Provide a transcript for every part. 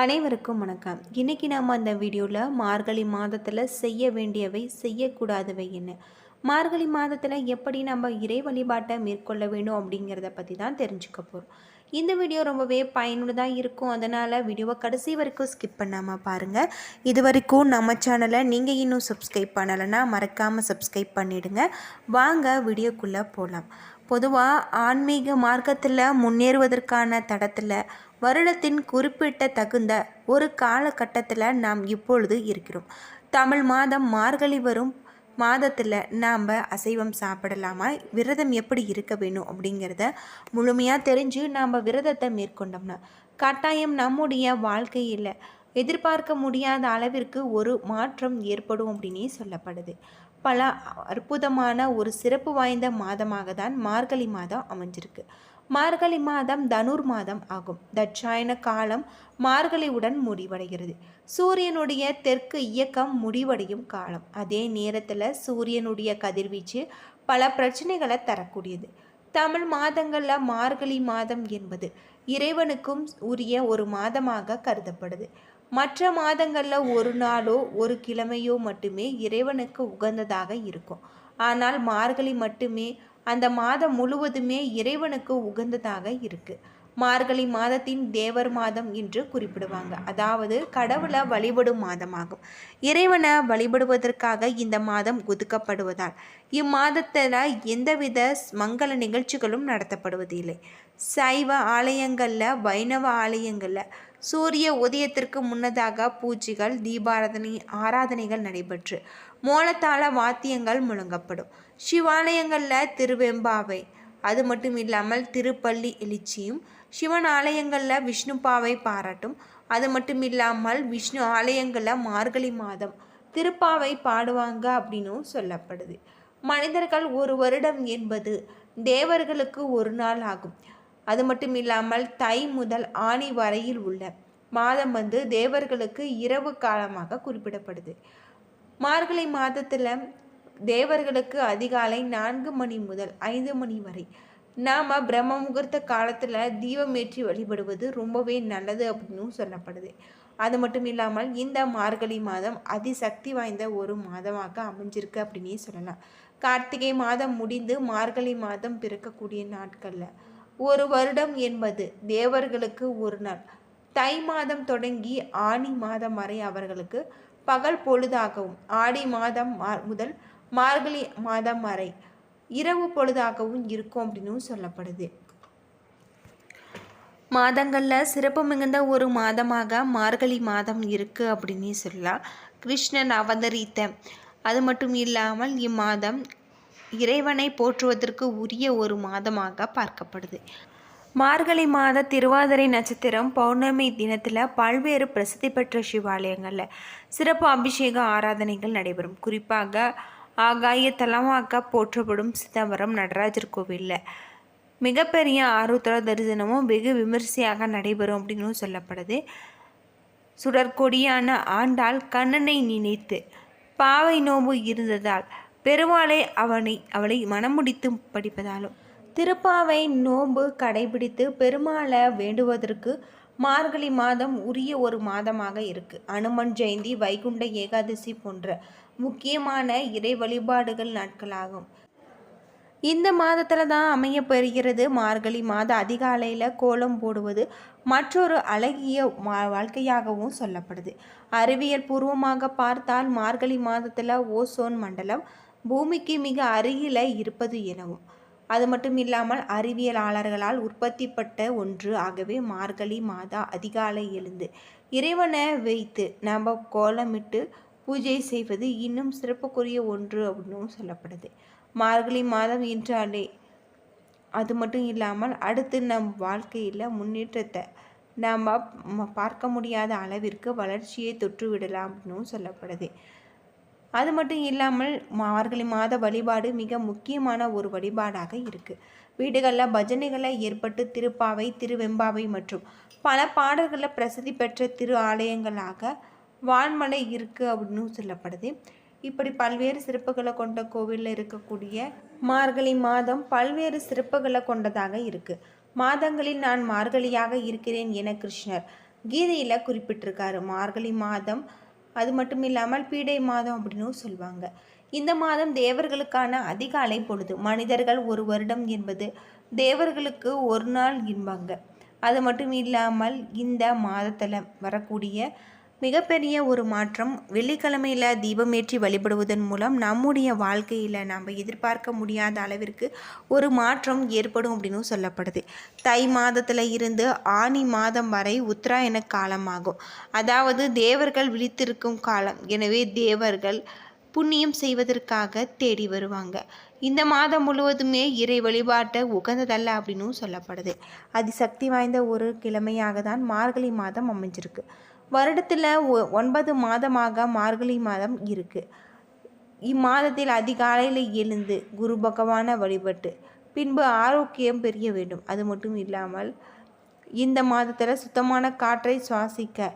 அனைவருக்கும் வணக்கம். இன்றைக்கி நாம் அந்த வீடியோவில் மார்கழி மாதத்தில் செய்ய வேண்டியவை செய்யக்கூடாதவை என்ன? மார்கழி மாதத்தில் எப்படி நம்ம இறை வழிபாட்டை மேற்கொள்ள வேண்டும் அப்படிங்கிறத பற்றி தான் தெரிஞ்சுக்க போகிறோம் இந்த வீடியோ ரொம்பவே பயனுள்ளதாக இருக்கும். அதனால் வீடியோவை கடைசி வரைக்கும் ஸ்கிப் பண்ணாமல் பாருங்கள் இது வரைக்கும் நம்ம சேனலை நீங்கள் இன்னும் சப்ஸ்கிரைப் பண்ணலைன்னா மறக்காமல் சப்ஸ்கிரைப் பண்ணிவிடுங்க வாங்க வீடியோக்குள்ளே போகலாம் பொதுவாக ஆன்மீக மார்க்கத்தில் முன்னேறுவதற்கான தடத்தில் வருடத்தின் குறிப்பிட்ட தகுந்த ஒரு காலகட்டத்தில் நாம் இப்பொழுது இருக்கிறோம். தமிழ் மாதம் மார்கழி வரும் மாதத்தில் நாம் அசைவம் சாப்பிடலாமா? விரதம் எப்படி இருக்க வேணும்? அப்படிங்கிறத முழுமையாக தெரிஞ்சு நாம் விரதத்தை மேற்கொண்டோம்னா கட்டாயம் நம்முடைய வாழ்க்கையில் எதிர்பார்க்க முடியாத அளவிற்கு ஒரு மாற்றம் ஏற்படும் அப்படின்னே சொல்லப்படுது. பல அற்புதமான ஒரு சிறப்பு வாய்ந்த மாதமாக தான் மார்கழி மாதம் அமைஞ்சிருக்கு. மார்கழி மாதம் தனுர் மாதம் ஆகும். தட்சாயன காலம் மார்கழியுடன் முடிவடைகிறது. சூரியனுடைய தெற்கு இயக்கம் முடிவடையும் காலம். அதே நேரத்தில் சூரியனுடைய கதிர்வீச்சு பல பிரச்சனைகளை தரக்கூடியது. தமிழ் மாதங்களில் மார்கழி மாதம் என்பது இறைவனுக்கும் உரிய ஒரு மாதமாக கருதப்படுது. மற்ற மாதங்களில் ஒரு நாளோ ஒரு கிழமையோ மட்டுமே இறைவனுக்கு உகந்ததாக இருக்கும். ஆனால் மார்கழி மட்டுமே அந்த மாதம் முழுவதுமே இறைவனுக்கு உகந்ததாக இருக்கு. மார்கழி மாதத்தின் தேவர் மாதம் என்று குறிப்பிடுவாங்க. அதாவது கடவுளை வழிபடும் மாதமாகும். இறைவனை வழிபடுவதற்காக இந்த மாதம் ஒதுக்கப்படுவதால் இம்மாதத்தில் எந்தவித மங்கள நிகழ்ச்சிகளும் நடத்தப்படுவதில்லை. சைவ ஆலயங்களில் வைணவ ஆலயங்களில் சூரிய உதயத்திற்கு முன்னதாக பூஜைகள் தீபாராதனை ஆராதனைகள் நடைபெற்று மோளத்தாள வாத்தியங்கள் முழங்கப்படும். சிவாலயங்களில் திருவெம்பாவை. அது மட்டும் இல்லாமல் திருப்பள்ளி எழுச்சியும் சிவன் ஆலயங்களில் விஷ்ணுப்பாவை பாராட்டும். அது மட்டும் இல்லாமல் விஷ்ணு ஆலயங்களில் மார்கழி மாதம் திருப்பாவை பாடுவாங்க அப்படின்னும் சொல்லப்படுது. மனிதர்கள் ஒரு வருடம் என்பது தேவர்களுக்கு ஒரு நாள் ஆகும். அது மட்டும் இல்லாமல் தை முதல் ஆணி வரையில் உள்ள மாதம் வந்து தேவர்களுக்கு இரவு காலமாக குறிப்பிடப்படுது. மார்கழி மாதத்தில் தேவர்களுக்கு அதிகாலை நான்கு மணி முதல் ஐந்து மணி வரை. நாம் பிரம்ம முகூர்த்த காலத்தில் தீபமேற்றி வழிபடுவது ரொம்பவே நல்லது அப்படின்னு சொல்லப்படுது. அது மட்டும் இல்லாமல் இந்த மார்கழி மாதம் அதிசக்தி வாய்ந்த ஒரு மாதமாக அமைஞ்சிருக்கு அப்படின்னே சொல்லலாம். கார்த்திகை மாதம் முடிந்து மார்கழி மாதம் பிறக்கக்கூடிய நாட்களில் ஒரு வருடம் என்பது தேவர்களுக்கு ஒரு நாள். தை மாதம் தொடங்கி ஆணி மாதம் வரை அவர்களுக்கு பகல் பொழுதாகவும் ஆடி மாதம் முதல் மார்கழி மாதம் வரை இரவு பொழுதாகவும் இருக்கும் அப்படின்னு சொல்லப்படுது. மாதங்களில் சிறப்பு மிகுந்த ஒரு மாதமாக மார்கழி மாதம் இருக்குது அப்படின்னு சொல்லலாம். கிருஷ்ணன் அவதரித்த அது மட்டும் இல்லாமல் இம்மாதம் இறைவனை போற்றுவதற்கு உரிய ஒரு மாதமாக பார்க்கப்படுது. மார்கழி மாத திருவாதிரை நட்சத்திரம் பௌர்ணமி தினத்தில் பல்வேறு பிரசித்தி பெற்ற சிவாலயங்களில் சிறப்பு அபிஷேக ஆராதனைகள் நடைபெறும். குறிப்பாக ஆகாய தலமாக்க போற்றப்படும் சிதம்பரம் நடராஜர் கோவிலில். மிகப்பெரிய ஆருத்ரா தரிசனமும் வெகு விமரிசையாக நடைபெறும் அப்படின்னு சொல்லப்படுது. சுடற்கொடியான ஆண்டாள் கண்ணனை நினைத்து பாவை நோம்பு இருந்ததால் பெருமாளை அவனை அவளை மனமுடித்து படிப்பதாலும் திருப்பாவை நோன்பு கடைபிடித்து பெருமாளை வேண்டுவதற்கு மார்கழி மாதம் உரிய ஒரு மாதமாக இருக்குது அனுமன் ஜெயந்தி வைகுண்ட ஏகாதசி போன்ற முக்கியமான இறை வழிபாடுகள் நாட்களாகும். இந்த மாதத்தில் தான் அமைய பெறுகிறது மார்கழி மாத அதிகாலையில் கோலம் போடுவது மற்றொரு அழகிய வாழ்க்கையாகவும் சொல்லப்படுது. அறிவியல் பூர்வமாக பார்த்தால் மார்கழி மாதத்தில் ஓசோன் மண்டலம் பூமிக்கு மிக அருகில் இருப்பது எனவும் அது மட்டும் இல்லாமல் அறிவியலாளர்களால் உற்பத்திப்பட்ட ஒன்று ஆகவே மார்கழி மாதா அதிகாலை எழுந்து. இறைவனை வைத்து நாம் கோலமிட்டு பூஜை செய்வது இன்னும் சிறப்புக்குரிய ஒன்று அப்படின்னும் சொல்லப்படுது. மார்கழி மாதம் என்றாலே அது மட்டும் இல்லாமல் அடுத்து நம் வாழ்க்கையில் முன்னேற்றத்தை நாம் பார்க்க முடியாத அளவிற்கு வளர்ச்சியை தொற்றுவிடலாம் அப்படின்னும் சொல்லப்படுது. அது மட்டும் இல்லாமல் மார்கழி மாத வழிபாடு மிக முக்கியமான ஒரு வழிபாடாக இருக்குது வீடுகளில் பஜனைகளை ஏற்பட்டு திருப்பாவை திருவெம்பாவை மற்றும் பல பாடல்களில் பிரசித்தி பெற்ற திரு ஆலயங்களாக வான்மலை இருக்குது அப்படின்னு சொல்லப்படுது. இப்படி பல்வேறு சிறப்புகளை கொண்ட கோவிலில் இருக்கக்கூடிய மார்கழி மாதம் பல்வேறு சிறப்புகளை கொண்டதாக இருக்குது மாதங்களில் நான் மார்கழியாக இருக்கிறேன் என கிருஷ்ணர் கீதையில் குறிப்பிட்டிருக்காரு. மார்கழி மாதம் அது மட்டும் இல்லாமல் பீடை மாதம் அப்படின்னும் சொல்லுவாங்க. இந்த மாதம் தேவர்களுக்கான அதிகாலை பொழுது மனிதர்கள் ஒரு வருடம் என்பது தேவர்களுக்கு ஒரு நாள் என்பாங்க. அது மட்டும் இல்லாமல் இந்த மாதத்தில் வரக்கூடிய மிகப்பெரிய ஒரு மாற்றம் வெள்ளிக்கிழமையில் தீபமேற்றி வழிபடுவதன் மூலம் நம்முடைய வாழ்க்கையில் நம்ம எதிர்பார்க்க முடியாத அளவிற்கு ஒரு மாற்றம் ஏற்படும் அப்படின்னு சொல்லப்படுது. தை மாதத்தில் இருந்து ஆனி மாதம் வரை உத்தராயண காலமாகும். அதாவது தேவர்கள் விழித்திருக்கும் காலம். எனவே தேவர்கள் புண்ணியம் செய்வதற்காக தேடி வருவாங்க. இந்த மாதம் முழுவதுமே இறை வழிபாட்டை உகந்ததல்ல அப்படின்னும் சொல்லப்படுது. அதிசக்தி வாய்ந்த ஒரு கிழமையாக தான் மார்கழி மாதம் அமைஞ்சிருக்கு. வருடத்தில் ஒன்பது மாதமாக மார்கழி மாதம் இருக்குது இம்மாதத்தில் அதிகாலையில் எழுந்து குரு பகவானை வழிபட்டு பின்பு ஆரோக்கியம் பெரிய வேண்டும். அது மட்டும் இல்லாமல் இந்த மாதத்தில் சுத்தமான காற்றை சுவாசிக்க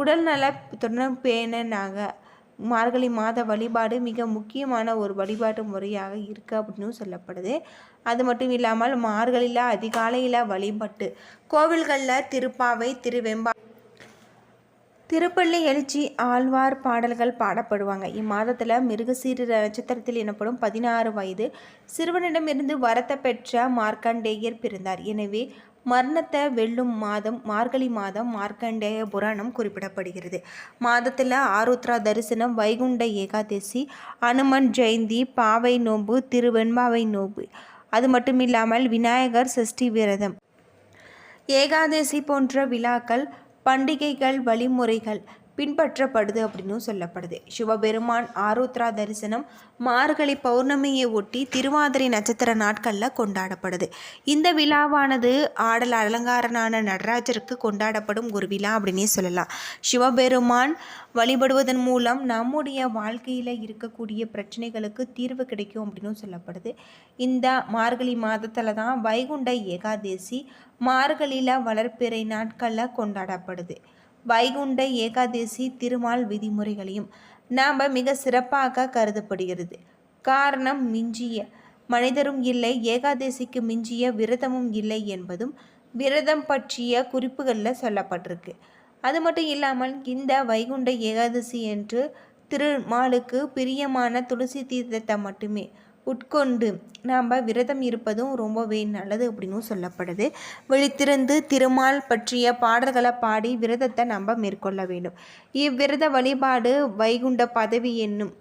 உடல்நல தொடர் பேணனாக மார்கழி மாத வழிபாடு மிக முக்கியமான ஒரு வழிபாட்டு முறையாக இருக்குது அப்படின்னு சொல்லப்படுது. அது மட்டும் இல்லாமல் மார்கழியில் அதிகாலையில் வழிபட்டு கோவில்களில் திருப்பாவை திருவெம்பா திருப்பள்ளி எழுச்சி ஆழ்வார் பாடல்கள் பாடப்படுவாங்க. இம்மாதத்தில் மிருகசீர நட்சத்திரத்தில் எனப்படும் பதினாறு வயது சிறுவனிடமிருந்து வரத்த பெற்ற மார்க்கண்டேயர் பிறந்தார். எனவே மரணத்தை வெல்லும் மாதம் மார்கழி மாதம் மார்க்கண்டேய புராணம் குறிப்பிடப்படுகிறது. மாதத்தில் ஆருத்ரா தரிசனம் வைகுண்ட ஏகாதசி அனுமன் ஜெயந்தி பாவை நோம்பு திருவெண்பாவை நோம்பு அது மட்டும் இல்லாமல் விநாயகர் சஷ்டி விரதம். ஏகாதசி போன்ற விழாக்கள் பண்டிகைகள் வழிமுறைகள் பின்பற்றப்படுது அப்படின்னு சொல்லப்படுது. சிவபெருமான் ஆருத்ரா தரிசனம் மார்கழி பௌர்ணமியை ஒட்டி திருவாதிரை நட்சத்திர நாட்களில் கொண்டாடப்படுது. இந்த விழாவானது ஆடல் அலங்காரனான நடராஜருக்கு கொண்டாடப்படும் ஒரு விழா அப்படின்னே சொல்லலாம். சிவபெருமான் வழிபடுவதன் மூலம் நம்முடைய வாழ்க்கையில் இருக்கக்கூடிய பிரச்சனைகளுக்கு தீர்வு கிடைக்கும் அப்படின்னு சொல்லப்படுது. இந்த மார்கழி மாதத்தில் தான் வைகுண்ட ஏகாதேசி மார்கழியில் வளர்ப்பிறை நாட்களில் கொண்டாடப்படுது. வைகுண்ட ஏகாதசி திருமால் விதிமுறைகளையும் நாம் மிக சிறப்பாக கருதப்படுகிறது. காரணம் மிஞ்சிய மனிதரும் இல்லை ஏகாதசிக்கு மிஞ்சிய விரதமும் இல்லை என்பதும் விரதம் பற்றிய குறிப்புகளில் சொல்லப்பட்டிருக்கு. அது மட்டும் இல்லாமல் இந்த வைகுண்ட ஏகாதசி என்று திருமாலுக்கு பிரியமான துளசி தீர்த்தத்தை மட்டுமே உட்கொண்டு நாம் விரதம் இருப்பதும் ரொம்பவே நல்லது அப்படின்னும் சொல்லப்படுது. விழித்திருந்து திருமால் பற்றிய பாடல்களை பாடி விரதத்தை நம்ம மேற்கொள்ள வேண்டும். இவ்விரத வழிபாடு வைகுண்ட பதவி என்னும்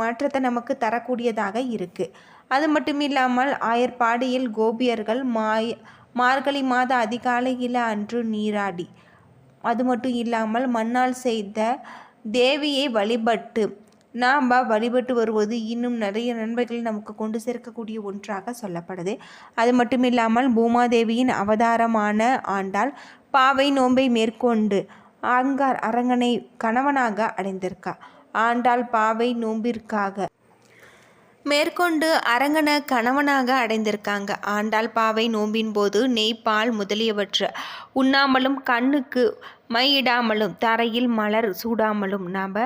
மாற்றத்தை நமக்கு தரக்கூடியதாக இருக்குது அது மட்டும் இல்லாமல் ஆயர்பாடியில் கோபியர்கள் மாய மார்கழி மாத அதிகாலையில் அன்று நீராடி. அது மட்டும் இல்லாமல் மண்ணால் செய்த தேவியை வழிபட்டு நாம் வழிபட்டு வருவது இன்னும் நிறைய நன்மைகளை நமக்கு கொண்டு சேர்க்கக்கூடிய ஒன்றாக சொல்லப்படுது. அது மட்டும் இல்லாமல் பூமாதேவியின் அவதாரமான ஆண்டால் பாவை நோன்பை மேற்கொண்டு ஆங்கார் அரங்கனை கணவனாக அடைந்திருக்கா. ஆண்டாள் பாவை நோம்பிற்காக மேற்கொண்டு அரங்கனை கணவனாக அடைந்திருக்காங்க. ஆண்டாள் பாவை நோம்பின் போது நெய் பால் முதலியவற்றை உண்ணாமலும் கண்ணுக்கு மையிடாமலும் தரையில் மலர் சூடாமலும் நாம்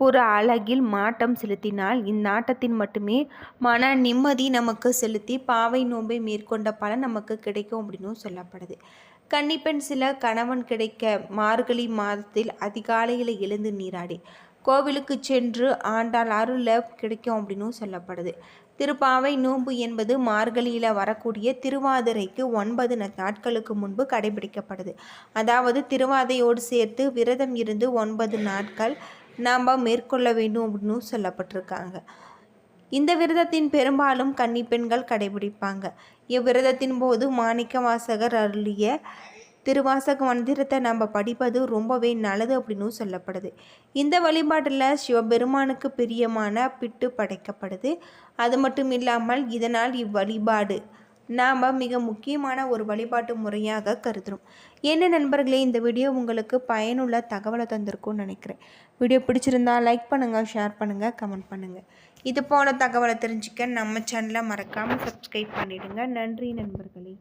புற அழகில் மாட்டம் செலுத்தினால் இந்நாட்டத்தின் மட்டுமே மன நிம்மதி நமக்கு செலுத்தி பாவை நோன்பை மேற்கொண்ட பலன் நமக்கு கிடைக்கும் அப்படின்னு சொல்லப்படுது. கன்னிப்பெண் சில கணவன் கிடைக்க மார்கழி மாதத்தில் அதிகாலையில் எழுந்து நீராடி கோவிலுக்கு சென்று ஆண்டால் அருளில் கிடைக்கும் அப்படின்னு சொல்லப்படுது. திருப்பாவை நோன்பு என்பது மார்கழியில் வரக்கூடிய திருவாதிரைக்கு ஒன்பது நாட்களுக்கு முன்பு கடைபிடிக்கப்படுது. அதாவது திருவாதையோடு சேர்த்து விரதம் இருந்து ஒன்பது நாட்கள் நாம் மேற்கொள்ள வேண்டும் அப்படின்னு சொல்லப்பட்டிருக்காங்க. இந்த விரதத்தின் பெரும்பாலும் கன்னி பெண்கள் கடைபிடிப்பாங்க. இவ்விரதத்தின் போது மாணிக்க வாசகர் அருளிய திருவாசக மந்திரத்தை நம்ம படிப்பது ரொம்பவே நல்லது அப்படின்னு சொல்லப்படுது. இந்த வழிபாட்டில் சிவபெருமானுக்கு பிரியமான பிட்டு படைக்கப்படுது. அது மட்டும் இல்லாமல் இதனால் இவ்வழிபாடு நாம் மிக முக்கியமான ஒரு வழிபாட்டு முறையாக கருதுகிறோம் என்ன நண்பர்களே இந்த வீடியோ உங்களுக்கு பயனுள்ள தகவலை தந்திருக்கும்னு நினைக்கிறேன். வீடியோ பிடிச்சிருந்தா லைக் பண்ணுங்கள் ஷேர் பண்ணுங்கள் கமெண்ட் பண்ணுங்கள் இது போல தகவலை தெரிஞ்சுக்க நம்ம சேனலை மறக்காமல் சப்ஸ்கிரைப் பண்ணிவிடுங்க நன்றி நண்பர்களே.